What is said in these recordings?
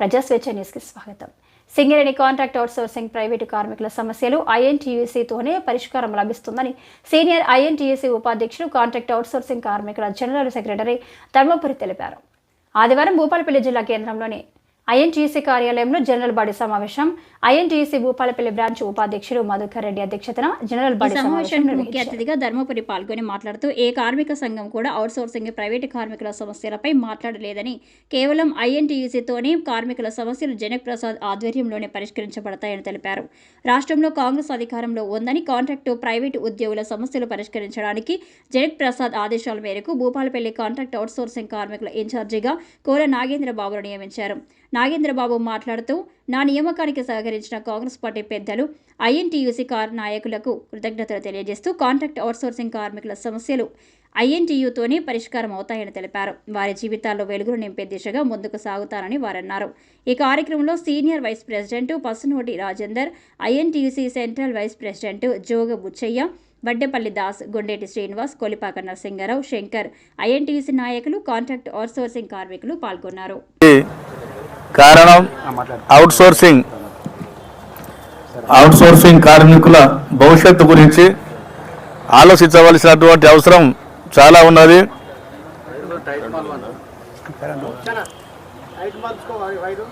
ప్రజాస్వేచ్ఛ న్యూస్కి స్వాగతం. Singareni contract outsourcing private కార్మికుల సమస్యలు ఐఎన్టీయూసీతోనే పరిష్కారం లభిస్తుందని సీనియర్ ఐఎన్టీయూసీ ఉపాధ్యక్షులు కాంట్రాక్ట్ అవుట్సోర్సింగ్ కార్మికుల జనరల్ సెక్రటరీ ధర్మపురి తెలిపారు. ఆదివారం భూపాలపల్లి జిల్లా కేంద్రంలోని ఐఎన్టీయూసీ కార్యాలయంలో జనరల్ బాడీ సమావేశం. ఐఎన్టీయూసీ భూపాలపల్లి బ్రాంచ్ ఉపాధ్యక్షులు మధుకర్ రెడ్డి అధ్యక్షతన జనరల్ బాడీ సమావేశం సమావేశానికి ముఖ్య అతిథిగా ధర్మపురి పాల్గొని మాట్లాడుతూ ఏ కార్మిక సంఘం కూడా అవుట్సోర్సింగ్ ప్రైవేటు కార్మికుల సమస్యలపై మాట్లాడలేదని కేవలం ఐఎన్టీయూసీతోనే కార్మికుల సమస్యలు జనక్ ప్రసాద్ ఆధ్వర్యంలోనే పరిష్కరించబడతాయని తెలిపారు. రాష్ట్రంలో కాంగ్రెస్ అధికారంలో ఉందని కాంట్రాక్టు ప్రైవేటు ఉద్యోగుల సమస్యలు పరిష్కరించడానికి జనక్ ప్రసాద్ ఆదేశాల మేరకు భూపాలపల్లి కాంట్రాక్ట్ అవుట్సోర్సింగ్ కార్మికుల ఇన్ఛార్జిగా కోర నాగేంద్ర బాబును నియమించారు. నాగేంద్రబాబు మాట్లాడుతూ నా నియామకానికి సహకరించిన కాంగ్రెస్ పార్టీ పెద్దలు ఐఎన్టీయూసీ కార్ నాయకులకు కృతజ్ఞతలు తెలియజేస్తూ కాంట్రాక్ట్ అవుట్సోర్సింగ్ కార్మికుల సమస్యలు ఐఎన్టీయూతోనే పరిష్కారం అవుతాయని తెలిపారు. వారి జీవితాల్లో వెలుగులు నింపే దిశగా ముందుకు సాగుతారని వారన్నారు. ఈ కార్యక్రమంలో senior vice president Pasunoti Rajender INTUC central vice president Joga Buchaiah Vaddepalli Das Gundeti Srinivas Kolipaka Narasingarao Shankar INTUC నాయకులు కాంట్రాక్ట్ అవుట్సోర్సింగ్ కార్మికులు పాల్గొన్నారు. కారణం అవుట్ సోర్సింగ్ అవుట్ సోర్సింగ్ కార్మికుల భవిష్యత్తు గురించి ఆలోచించవలసినటువంటి అవసరం చాలా ఉన్నది.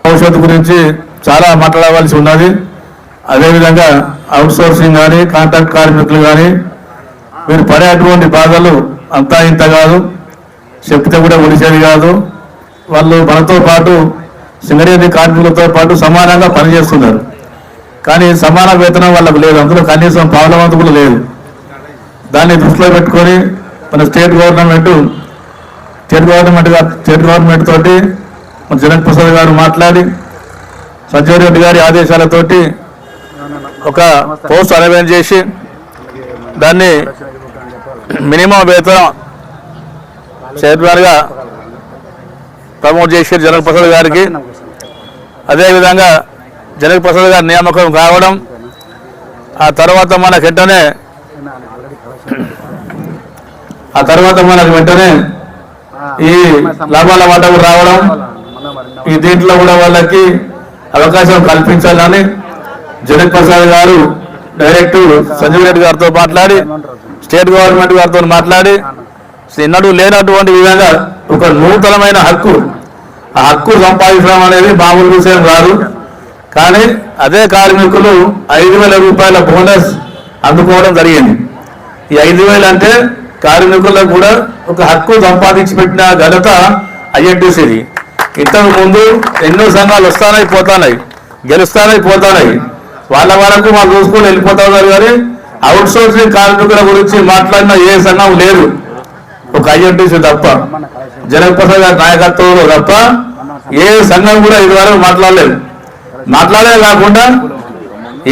భవిష్యత్తు గురించి చాలా మాట్లాడవలసి ఉన్నది. అదేవిధంగా అవుట్ సోర్సింగ్ కానీ కాంట్రాక్ట్ కార్మికులు కానీ వీరు పడేటువంటి బాధలు అంతా ఇంత కాదు. చెప్తే కూడా ఒడిసేది కాదు. వాళ్ళు మనతో పాటు సింగరేణి కార్మికులతో పాటు సమానంగా పనిచేస్తున్నారు. కానీ సమాన వేతనం వాళ్ళకు లేదు. అందులో కనీసం పావులవంతు కూడా లేదు దాన్ని దృష్టిలో పెట్టుకొని మన state government state government state government తోటి మన జగన్ ప్రసాద్ గారు మాట్లాడి సంజయ్ రెడ్డి గారి ఆదేశాలతోటి ఒక పోస్ట్ అరేంజ్ చేసి దాన్ని మినిమం వేతనం చైర్మన్గా ప్రమోట్ చేశారు జనక ప్రసాద్ గారికి. అదేవిధంగా జనక ప్రసాద్ గారి నియామకం కావడం ఆ తర్వాత మనకు వెంటనే ఆ తర్వాత మనకు వెంటనే ఈ లాభాల వాటా రావడం ఈ దీంట్లో కూడా వాళ్ళకి అవకాశం కల్పించాలని జనక్ ప్రసాద్ గారు డైరెక్ట్ సంజీవ్ రెడ్డి గారితో మాట్లాడి స్టేట్ గవర్నమెంట్ గారితో మాట్లాడి ఎన్నడూ లేనటువంటి విధంగా ఒక నూతనమైన హక్కు. ఆ హక్కు సంపాదించడం అనేది మామూలు విషయం కాదు కానీ అదే కార్మికులు ఐదు వేల రూపాయల బోనస్ అందుకోవడం జరిగింది. ఈ ఐదు వేలు అంటే కార్మికులకు కూడా ఒక హక్కు సంపాదించి పెట్టిన ఘనత ఐఎన్టీసీది. ఇంతకు ముందు ఎన్నో సంఘాలు వస్తానై పోతానాయి గెలుస్తానై పోతానాయి వాళ్ళ వరకు మా చూసుకొని వెళ్ళిపోతా ఉన్నారు కానీ అవుట్ సోర్సింగ్ కార్మికుల గురించి మాట్లాడిన ఏ సంఘం లేదు. ఒక ఐఎన్టీసీ తప్ప. జనప్రసాద్ గారి నాయకత్వంలో తప్ప ఏ సంఘం కూడా ఇదివరకు మాట్లాడలేదు. మాట్లాడే కాకుండా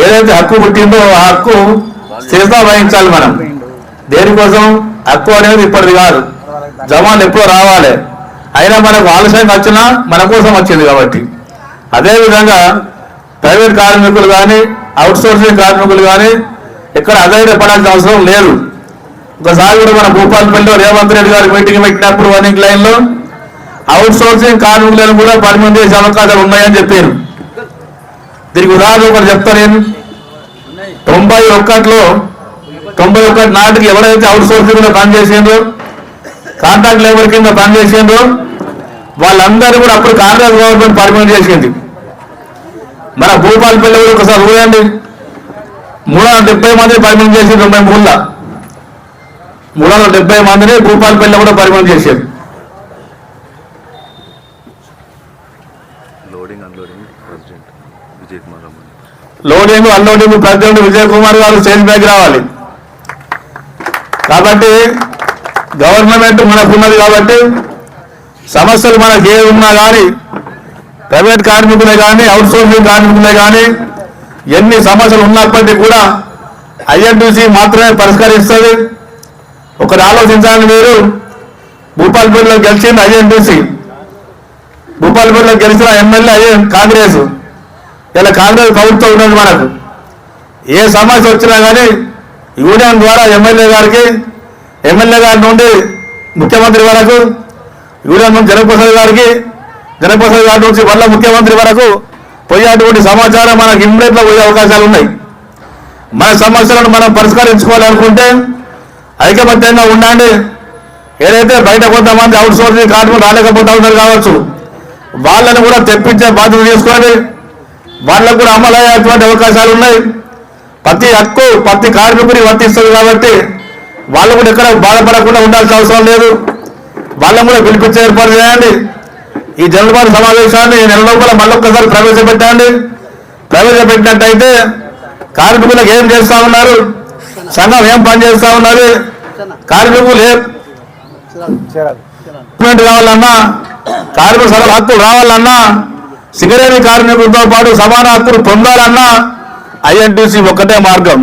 ఏదైతే హక్కు పుట్టిందో ఆ హక్కు స్థిరత వహించాలి మనం. దేనికోసం? హక్కు అనేది ఇప్పటిది కాదు. జమాలు ఎప్పుడో రావాలి. అయినా మనకు ఆలస్యం వచ్చినా మన కోసం వచ్చింది కాబట్టి. అదేవిధంగా ప్రైవేట్ కార్మికులు కానీ అవుట్ సోర్సింగ్ కార్మికులు కానీ ఎక్కడ పడాల్సిన అవసరం లేదు. ఒకసారి కూడా మన భూపాలపల్లిలో రేవంత్ రెడ్డి గారు మీటింగ్ పెట్టినప్పుడు వర్నింగ్ లైన్లో అవుట్ సోర్సింగ్ కార్మికులను కూడా పర్మనెంట్ చేసే అవకాశాలు ఉన్నాయని చెప్పారు. దీనికి ఉదాహరణ ఒకటి చెప్తాను నేను. తొంభై ఒక్కటిలో తొంభై ఒకటి నాటికి ఎవరైతే అవుట్ సోర్సింగ్లో పనిచేసిండ్రో కాంట్రాక్ట్ లేబర్ కింద పనిచేసిందో వాళ్ళందరూ కూడా అప్పుడు కాంగ్రెస్ గవర్నమెంట్ పర్మనెంట్ చేసింది. మన భూపాలపల్లి కూడా ఒకసారి చూడండి. మూడు వందల డెబ్బై మంది పర్మనెంట్ చేసింది తొంభై మూడులో మూడు వందల డెబ్బై మందిని భూపాలపల్లి కూడా పర్మనెంట్ చేశారు. Loading unloading president Vijay Kumar Ramani loading unloading president Vijay Kumar గారు స్టేజ్ బ్యాక్ రావాలి. కాబట్టి గవర్నమెంట్ మనకున్నది కాబట్టి సమస్యలు మనకి ఏ ఉన్నా కానీ ప్రైవేట్ కార్మికులే కానీ అవుట్ సోర్సింగ్ కార్మికులే కానీ ఎన్ని సమస్యలు ఉన్నప్పటికీ కూడా ఐఎన్టీసీ మాత్రమే పరిష్కరిస్తుంది. ఒకరు ఆలోచించాలని మీరు భూపాల్పూర్లో గెలిచింది ఐఎన్టీసీ భూపాల్పూర్లో గెలిచిన ఎమ్మెల్యే అయ్యే కాంగ్రెస్. ఇలా కాంగ్రెస్ ప్రభుత్వం ఉన్నది మనకు. ఏ సమస్య వచ్చినా కానీ యూనియన్ ద్వారా ఎమ్మెల్యే గారికి ఎమ్మెల్యే గారి నుండి ముఖ్యమంత్రి వరకు యూనియన్ నుండి జనప్రసాద్ గారికి జనప్రసాద్ గారి నుంచి వల్ల ముఖ్యమంత్రి వరకు పోయేటువంటి సమాచారం మనకు ఇమ్మీడియట్ పోయే అవకాశాలు ఉన్నాయి. మన సమస్యలను మనం పరిష్కరించుకోవాలనుకుంటే ఐకమత్యంగా ఉండండి. ఏదైతే బయట కొంతమంది అవుట్ సోర్సింగ్ కార్మికులు రాలేకపోతా ఉన్నారు కావచ్చు వాళ్ళని కూడా తెప్పించే బాధ్యత తీసుకోండి. వాళ్ళకు కూడా అమలు అయ్యేటువంటి అవకాశాలు ఉన్నాయి. ప్రతి హక్కు ప్రతి కార్మికుని వర్తిస్తుంది కాబట్టి వాళ్ళు కూడా ఎక్కడ బాధపడకుండా ఉండాల్సిన అవసరం లేదు. వాళ్ళని కూడా పిలిపించే ఏర్పాటు చేయండి. ఈ జనరల్ సమావేశాన్ని నెల లోపల మళ్ళొక్కసారి ప్రవేశపెట్టండి. ప్రవేశపెట్టినట్టయితే కార్మికులకు ఏం చేస్తా ఉన్నారు? సంఘం ఏం పని చేస్తా ఉన్నది? కార్మికులు ఏ కావాలన్నా కార్మిక సభల హక్కులు రావాలన్నా సింగరేణి కార్మికులతో పాటు సమాన హక్కులు పొందాలన్నా ఐఎన్టీసీ ఒక్కటే మార్గం.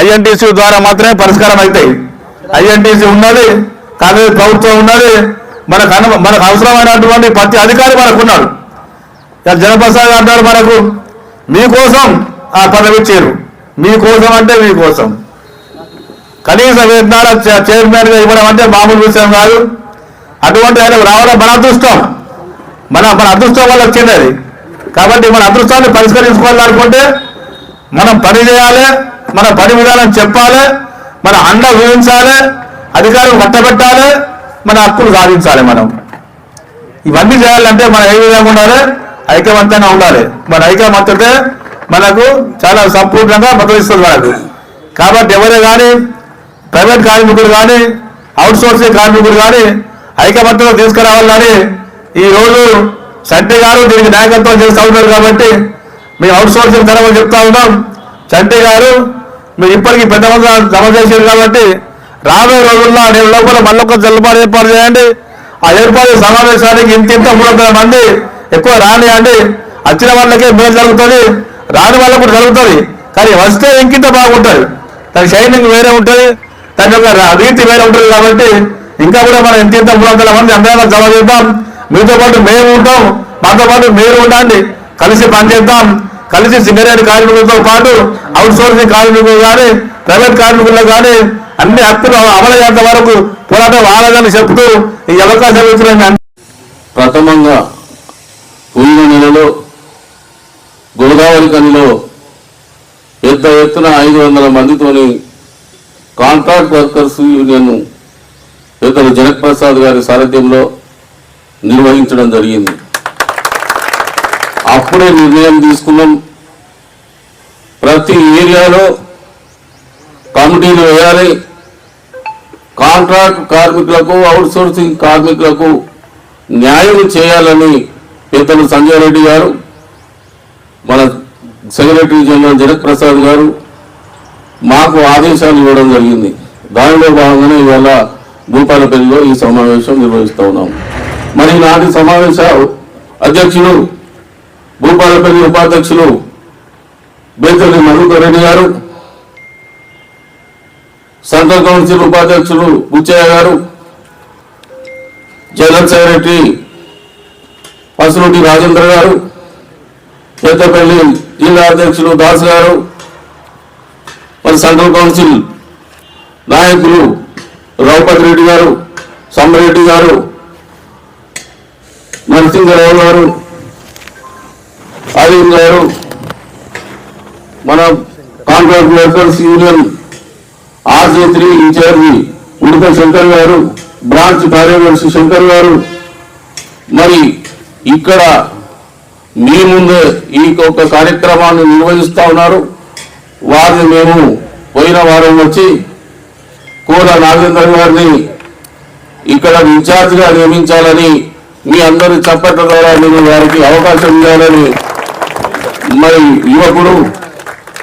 ఐఎన్టీసీ ద్వారా మాత్రమే పరిష్కారం అవుతాయి ఐఎన్టీసీ ఉన్నది కాంగ్రెస్ ప్రభుత్వం ఉన్నది మనకు అను మనకు అవసరమైనటువంటి ప్రతి అధికారి మనకు ఉన్నాడు జనప్రసాద్ అంటారు మనకు మీకోసం ఆ పదవి ఇచ్చారు. మీకోసం అంటే మీకోసం. కనీస వేతనాల చైర్మన్గా ఇవ్వడం అంటే మామూలు విషయం కాదు. అటువంటి ఆయన రావడం మన అదృష్టం. మన మన అదృష్టం వల్ల వచ్చింది అది కాబట్టి మన అదృష్టాన్ని పరిష్కరించుకోవాలనుకుంటే మనం పని చేయాలి మన పని విధానం చెప్పాలి మన అండ ఊహించాలి అధికారులు కట్టబెట్టాలి మన హక్కులు సాధించాలి మనం. ఇవన్నీ చేయాలంటే మనం ఏ విధంగా ఉండాలి? ఐకమత్యంగా ఉండాలి. మన ఐకమత్యతే మనకు చాలా సంపూర్ణంగా మద్దతిస్తుంది మనకు. కాబట్టి ఎవరే కానీ ప్రైవేట్ కార్మికులు కానీ అవుట్ సోర్సింగ్ కార్మికులు కానీ ఐకమత్యంలో తీసుకురావాలని ఈ రోజు చంటి గారు దీనికి నాయకత్వం చేస్తూ ఉన్నారు కాబట్టి మేము అవుట్ సోర్సింగ్ తరమని చెప్తా ఉన్నాం. చంటి గారు మీరు ఇప్పటికీ పెద్ద జమ చేశారు కాబట్టి రాబోయే రోజుల్లో నేను లోపల మళ్ళొక జల్లుబాటు ఏర్పాటు చేయండి. ఆ ఏర్పాటు సమావేశానికి ఇంత ఇంత మూడు మంది ఎక్కువ రానియండి. వచ్చిన వాళ్ళకే మేలు జరుగుతుంది. రాని వాళ్ళకు కూడా జరుగుతుంది కానీ వస్తే ఇంకింత బాగుంటుంది. దాని షైనింగ్ వేరే ఉంటుంది. దాని యొక్క రీతి వేరే ఉంటుంది కాబట్టి ఇంకా కూడా మనం ఇంత ఇంత మూడు వందల మంది అందరం జమ చేద్దాం. మీతో పాటు మేము ఉంటాం. మాతో పాటు మీరు ఉండండి. కలిసి పనిచేద్దాం కలిసి సింగరేణి కార్మికులతో పాటు అవుట్ సోర్సింగ్ కార్మికులు కానీ ప్రైవేట్ కార్మికులు కానీ అన్ని హక్కులు అమలయ్యేంత వరకు పోరాటం ఆగదని చెప్తూ ఈ అవకాశం ఇచ్చిన ప్రథమంగా పోయిన నెలలో గోదావరి కనిలో పెద్ద ఎత్తున ఐదు వందల మందితోని కాంట్రాక్ట్ వర్కర్స్ యూనియన్ పెద్దలు జనక్ ప్రసాద్ గారి సారథ్యంలో నిర్వహించడం జరిగింది. అప్పుడే నిర్ణయం తీసుకున్నాం. ప్రతి ఏరియాలో కమిటీలు వేయాలి. కాంట్రాక్ట్ కార్మికులకు అవుట్ సోర్సింగ్ కార్మికులకు న్యాయం చేయాలని పెద్దలు సంజయ్ రెడ్డి గారు మన సెక్రటరీ జనరల్ జనక్ ప్రసాద్ గారు మాకు ఆదేశాలు ఇవ్వడం జరిగింది. దానిలో భాగంగానే ఇవాళ భూపాలపల్లిలో ఈ సమావేశం నిర్వహిస్తూ ఉన్నాం. మరి నాటి సమావేశ అధ్యక్షులు భూపాలపల్లి ఉపాధ్యక్షులు బేతల్లి మధుకర్ రెడ్డి గారు సెంట్రల్ కౌన్సిల్ ఉపాధ్యక్షులు బుచ్చయ్య గారు జనరల్ సెక్రటరీ పసురుటి రాజేంద్ర గారు పెద్దపల్లి జిల్లా అధ్యక్షులు దాస్ గారు మరి సెంట్రల్ కౌన్సిల్ నాయకులు రఘుపతి రెడ్డి గారు సమ్మరెడ్డి గారు నరసింహరావు గారు అరవింద్ గారు మన contract workers union RJ three incharge Udika Shankar గారు బ్రాంచ్ కార్యదర్శి శంకర్ గారు మరి ఇక్కడ మీ ముందే ఈ ఒక కార్యక్రమాన్ని నిర్వహిస్తా ఉన్నారు. వారిని మేము పోయిన వారం వచ్చి కూర నాగేంద్ర గారిని ఇక్కడ ఇన్ఛార్జ్గా నియమించాలని మీ అందరి చప్పట్ల ద్వారా నేను వారికి అవకాశం ఇవ్వాలని మరి యువకుడు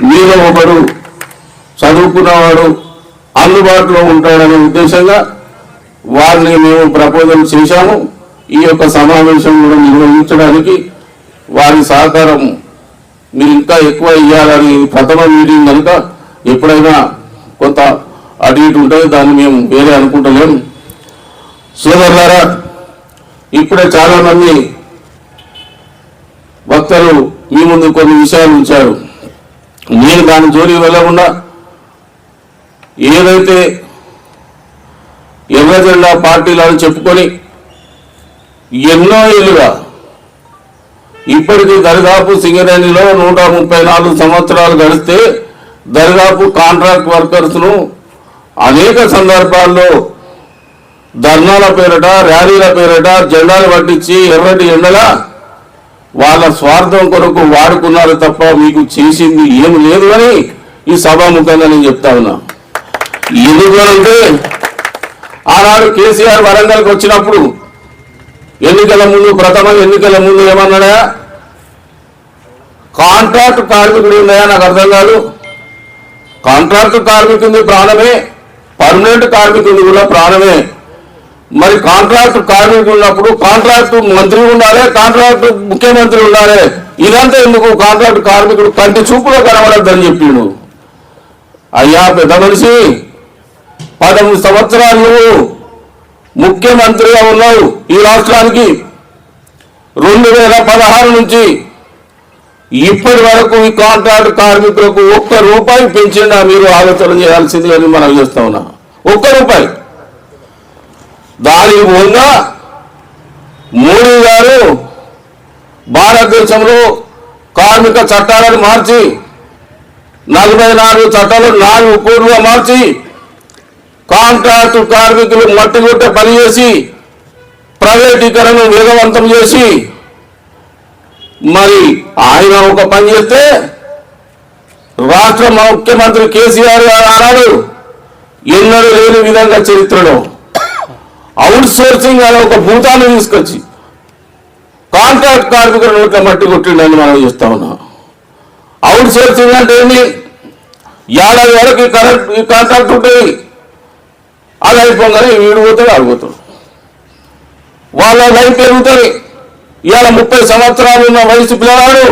మీలో ఒకడు చదువుకున్నవాడు అందుబాటులో ఉంటాడనే ఉద్దేశంగా వారిని మేము ప్రపోజల్ చేశాము. ఈ యొక్క సమావేశం కూడా నిర్వహించడానికి వారి సహకారం మీరు ఇంకా ఎక్కువ ఇవ్వాలని ప్రథమ మీటింగ్ కనుక ఎప్పుడైనా కొంత అటు ఇటు ఉంటుంది దాన్ని మేము వేరే అనుకుంటలేము. సోదరులారా ఇప్పుడే చాలామంది భక్తులు మీ ముందు కొన్ని విషయాలు ఉంచారు. నేను దాని జోలి వెళ్ళకుండా ఏదైతే ఎర్ర జెండా పార్టీలు అని చెప్పుకొని ఎన్నో ఏళ్ళుగా ఇప్పటికి దరిదాపు సింగరేణిలో నూట ముప్పై నాలుగు సంవత్సరాలు గడిస్తే దరిదాపు కాంట్రాక్ట్ వర్కర్స్ను అనేక సందర్భాల్లో ధర్నాల పేరిట ర్యాలీల పేరిట జెండాలు పట్టించి ఎర్రటి ఎండల వాళ్ళ స్వార్థం కొరకు వాడుకున్నారు తప్ప మీకు చేసింది ఏమి లేదు అని ఈ సభాముఖంగా నేను చెప్తా ఉన్నా. ఎందుకంటే ఆనాడు కేసీఆర్ వరంగల్కి వచ్చినప్పుడు ఎన్నికల ముందు ప్రథమ ఎన్నికల ముందు ఏమన్నాడా? కాంట్రాక్ట్ కార్మికుడు ఉన్నాయా? నాకు అర్థం కాదు. కాంట్రాక్ట్ కార్మికుడి ప్రాణమే పర్మనెంట్ కార్మికుడి కూడా ప్రాణమే. మరి కాంట్రాక్ట్ కార్మికుడు ఉన్నప్పుడు కాంట్రాక్ట్ మంత్రి ఉండాలి కాంట్రాక్ట్ ముఖ్యమంత్రి ఉండాలి. ఇదంతా ఎందుకు? కాంట్రాక్ట్ కార్మికుడు కంటి చూపులో కనబడద్దని చెప్పిండు. అయ్యా పెద్ద మనిషి పదమూడు సంవత్సరాలు నువ్వు ముఖ్యమంత్రిగా ఉన్నావు ఈ రాష్ట్రానికి. రెండు వేల పదహారు నుంచి ఇప్పటి వరకు ఈ కాంట్రాక్ట్ కార్మికులకు ఒక్క రూపాయి పెంచిందా మీరు ఆలోచన చేయాల్సింది అని మనం చేస్తా ఉన్నా. ఒక్క రూపాయి. దాని పోగా మోడీ గారు భారతదేశంలో కార్మిక చట్టాలను మార్చి నలభై నాలుగు చట్టాలు నాలుగు కోట్లుగా మార్చి కాంట్రాక్టు కార్మికులు మట్టిగుట్ట పనిచేసి ప్రైవేటీకరణ వేగవంతం చేసి మరి ఆయన ఒక పని చేస్తే రాష్ట్ర ముఖ్యమంత్రి కేసీఆర్ గారు అన్నాడు ఎన్నడూ లేని విధంగా చరిత్రలో అవుట్ సోర్సింగ్ అనే ఒక భూతాన్ని తీసుకొచ్చి కాంట్రాక్ట్ కార్మికుల నోట్ల మట్టి కొట్టిండని మనం చేస్తా ఉన్నాం. అవుట్ సోర్సింగ్ అంటే ఏంటి ఏడాది వరకు ఈ కరెంట్ ఈ కాంట్రాక్ట్ ఉంటుంది. అది అయిపోగానే వీడు పోతాడు ఆడిపోతాడు వాళ్ళ లైఫ్ పెరుగుతుంది ఇవాళ ముప్పై సంవత్సరాలు ఉన్న వయసు పిల్లవాడు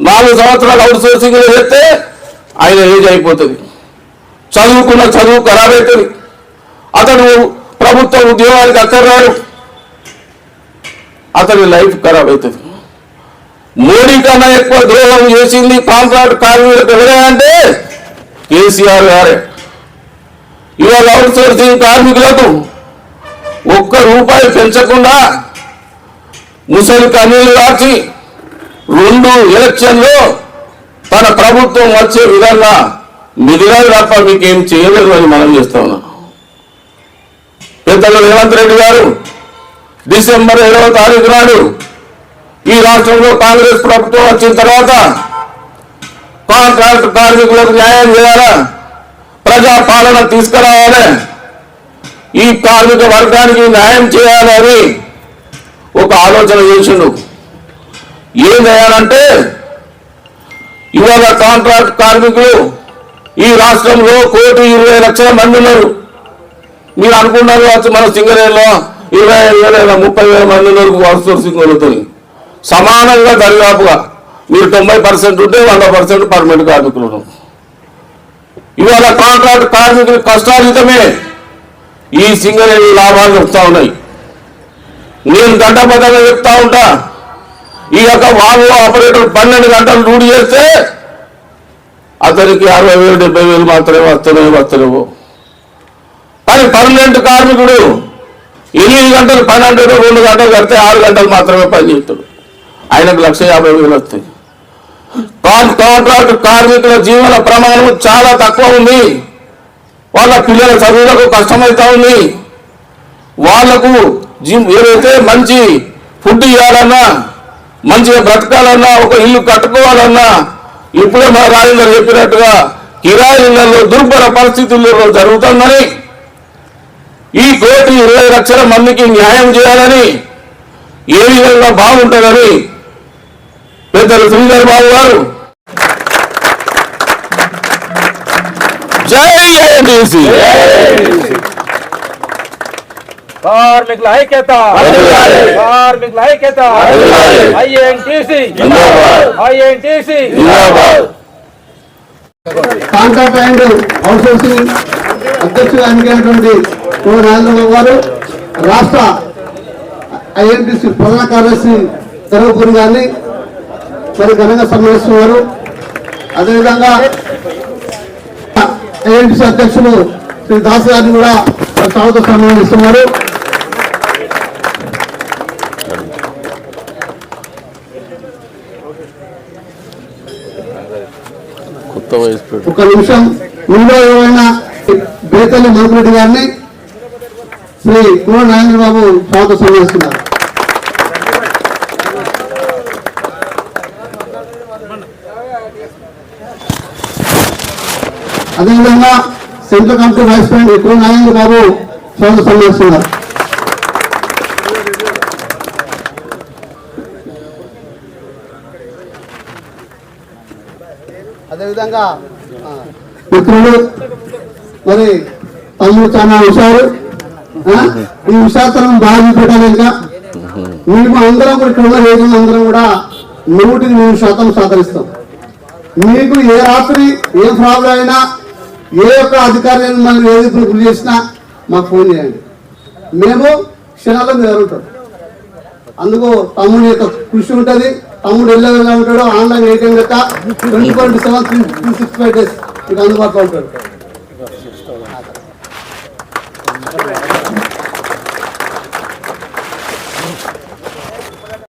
నాలుగు సంవత్సరాలు అవుట్ సోర్సింగ్ చేస్తే ఆయన ఏజ్ అయిపోతుంది. చదువుకున్న చదువు ఖరాబ్ అవుతుంది. అతడు ప్రభుత్వ ఉద్యోగానికి అక్కర్రాడు. అతని లైఫ్ ఖరాబ్ అవుతుంది. మోడీ కన్నా ఎక్కువ ద్రోహం చేసింది కాంట్రాక్ట్ కార్మికులకు అంటే కేసీఆర్ గారే. ఇవాళ అవుట్ సోర్సింగ్ కార్మికులకు ఒక్క రూపాయి పెంచకుండా ముసలి కన్నీళ్ళు రాచి రెండు ఎలక్షన్లో తన ప్రభుత్వం వచ్చే విధంగా మిగిలిన తప్ప మీకేం చేయలేదు అని మనం చేస్తా ఉన్నాం. పెద్దలు రేవంత్ రెడ్డి గారు డిసెంబర్ ఇరవై తారీఖు నాడు ఈ రాష్ట్రంలో కాంగ్రెస్ ప్రభుత్వం వచ్చిన తర్వాత కాంట్రాక్ట్ కార్మికులకు న్యాయం చేయాలా? ప్రజా పాలన తీసుకురావాలి. ఈ కార్మిక వర్గానికి న్యాయం చేయాలని ఒక ఆలోచన చేసిండు. ఏం చేయాలంటే ఇవాళ కాంట్రాక్ట్ కార్మికులు ఈ రాష్ట్రంలో కోటి ఇరవై లక్షల మంది ఉన్నారు. మీరు అనుకున్నారు కావచ్చు మన సింగరేణిలో ఇరవై ఐదు వేల ముప్పై వేల మంది వరకు అవుట్సోర్సింగ్ జరుగుతుంది సమానంగా దరిదాపుగా మీరు తొంభై పర్సెంట్ ఉంటే వంద పర్సెంట్ పర్మనెంట్ కార్మికులు ఉన్నారు. ఇవాళ కాంట్రాక్ట్ కార్మికులు కష్టాతీతమే ఈ సింగరేణి లాభాలు చెప్తా ఉన్నాయి. నేను గంటబద్ధంగా చెప్తా ఉంటా. ఈ యొక్క వాల్వో ఆపరేటర్ పన్నెండు గంటలు డ్యూటీ చేస్తే అతనికి అరవై వేలు డెబ్బై వేలు మాత్రమే వస్తున్నాయి వస్తలేవు కానీ పర్మనెంట్ కార్మికుడు ఎనిమిది గంటలు పన్నెండు రెండు గంటలు కడితే ఆరు గంటలు మాత్రమే పని చేస్తాడు. ఆయనకు లక్ష యాభై వేలు వస్తాయి. కాన్- కాంట్రాక్ట్ కార్మికుల జీవన ప్రమాణం చాలా తక్కువ ఉంది. వాళ్ళ పిల్లల చదువులకు కష్టమవుతా ఉంది. వాళ్ళకు జిమ్ ఏదైతే మంచి ఫుడ్ ఇవ్వాలన్నా మంచిగా బ్రతకాలన్నా ఒక ఇల్లు కట్టుకోవాలన్నా ఇప్పుడే మా రాజేందర్ చెప్పినట్టుగా కిరాయిలలో దుర్భర పరిస్థితుల్లో జరుగుతుందని ఈ కోటి ఇరవై లక్షల మందికి న్యాయం చేయాలని ఏ విధంగా బాగుంటుందని పెద్దలు శ్రీధర్ బాబు గారు జై ఏఎన్టీసీ కార్మికుల ఐక్యత. కార్మికుల ఐక్యత. INTUC. INTUC. Contract and outsourcing అధ్యక్షుడు ఎన్నికైనటువంటి రాజేంద్రబాబు గారు రాష్ట్ర ఐఎన్టీసీ ప్రధాన కార్యదర్శి తెరవపూరి గారిని మరి ఘనంగా సన్మానిస్తున్నారు. అదేవిధంగా ఏఎన్సీ అధ్యక్షులు శ్రీ దాస్ గారిని కూడా స్వాగత సన్మానిస్తున్నారు. ఒక నిమిషం ముందు ఏమైనా బేతల్లి మధురెడ్డి గారిని శ్రీ కుమార్ నారాయణ బాబు స్వాగత ఇస్తున్నారు అదేవిధంగా సెంట్రల్ కమిటీ వైస్ ప్రెసిడెంట్ కుల నాగేంద్ర బాబు స్వాగతం సందేస్తున్నారు అదేవిధంగా మిత్రులు మరి తమ్ముడు చాలా హుషారు. ఈ హుషాతనం బాగా పెట్టాలి ఇంకా మేము అందరం కూడా ఇక్కడ ఉన్న అందరం కూడా నూటికి నూరు శాతం సహకరిస్తాం. మీకు ఏ రాత్రి ఏ ప్రాబ్లం అయినా ఏ ఒక్క అధికారులను మనం ఏది గురి చేసినా మాకు ఫోన్ చేయండి. మేము క్షణాల్లో మీద ఉంటాం. అందుకు తమ్ముడి యొక్క కృషి ఉంటుంది. తమ్ముడు ఎల్లో వెళ్ళా ఉంటాడు ఆన్లైన్ ఏటీఎం లెక్క twenty four seven three three six five days మీకు అందుబాటులో ఉంటాడు.